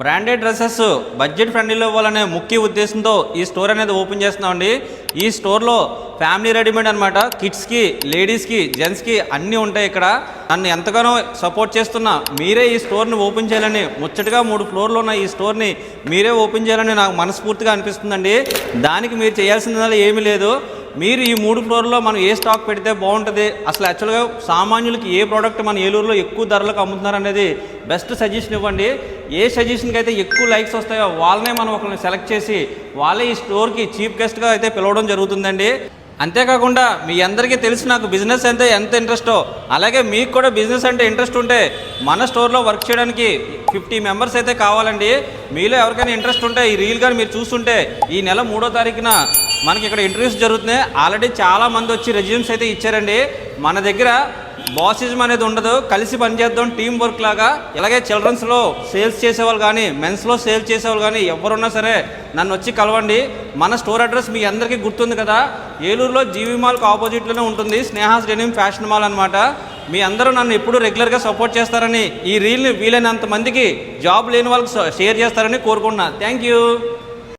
Branded dresses budget ఫ్రెండ్లీలో ఇవ్వాలనే ముఖ్య ఉద్దేశంతో ఈ స్టోర్ అనేది ఓపెన్ చేస్తున్నామండి. ఈ స్టోర్లో ఫ్యామిలీ రెడీమేడ్ అనమాట కిడ్స్కి లేడీస్కి జెంట్స్కి అన్నీ ఉంటాయి ఇక్కడ. నన్ను ఎంతగానో సపోర్ట్ చేస్తున్న మీరే ఈ స్టోర్ని ఓపెన్ చేయాలని ముచ్చటగా మూడు ఫ్లోర్లో ఉన్న ఈ స్టోర్ని మీరే ఓపెన్ చేయాలని నాకు మనస్ఫూర్తిగా అనిపిస్తుందండి. దానికి మీరు చేయాల్సిందల్లా ఏమీ లేదు. మీరు ఈ మూడు ఫ్లోర్లో మనం ఏ స్టాక్ పెడితే బాగుంటుంది? అసలు యాక్చువల్గా సామాన్యులకి ఏ ప్రోడక్ట్ మన ఏలూరులో ఎక్కువ ధరలకు అమ్ముతున్నారు అనేది బెస్ట్ సజెషన్ ఇవ్వండి. ఏ సజెషన్కి అయితే ఎక్కువ లైక్స్ వస్తాయో వాళ్ళనే మనం ఒకరిని సెలెక్ట్ చేసి వాళ్ళే ఈ స్టోర్కి చీఫ్ గెస్ట్గా అయితే పిలవడం జరుగుతుందండి. అంతేకాకుండా మీ అందరికీ తెలిసి నాకు బిజినెస్ అంటే ఎంత ఇంట్రెస్టో అలాగే మీకు కూడా బిజినెస్ అంటే ఇంట్రెస్ట్ ఉంటే మన స్టోర్లో వర్క్ చేయడానికి ఫిఫ్టీ మెంబర్స్ అయితే కావాలండి. మీలో ఎవరికైనా ఇంట్రెస్ట్ ఉంటే ఈ రీల్ కానీ మీరు చూస్తుంటే ఈ నెల మూడో తారీఖున మనకి ఇక్కడ ఇంటర్వ్యూస్ జరుగుతున్నాయి. ఆల్రెడీ చాలామంది వచ్చి రెజ్యూమ్స్ అయితే ఇచ్చారండి. మన దగ్గర బాసిజం అనేది ఉండదు. కలిసి పనిచేద్దాం టీం వర్క్ లాగా. ఇలాగే చిల్డ్రన్స్లో సేల్స్ చేసేవాళ్ళు కానీ మెన్స్లో సేల్స్ చేసేవాళ్ళు కానీ ఎవరున్నా సరే నన్ను వచ్చి కలవండి. మన స్టోర్ అడ్రస్ మీ అందరికీ గుర్తుంది కదా. ఏలూరులో జీవి మాల్కి ఆపోజిట్లోనే ఉంటుంది. స్నేహాస్ డెనిమ్ ఫ్యాషన్ మాల్ అనమాట మీ అందరూ నన్ను ఎప్పుడూ రెగ్యులర్గా సపోర్ట్ చేస్తారని ఈ రీల్ని వీలైనంత మందికి జాబ్ లేని వాళ్ళకి షేర్ చేస్తారని కోరుకుంటున్నా. Thank you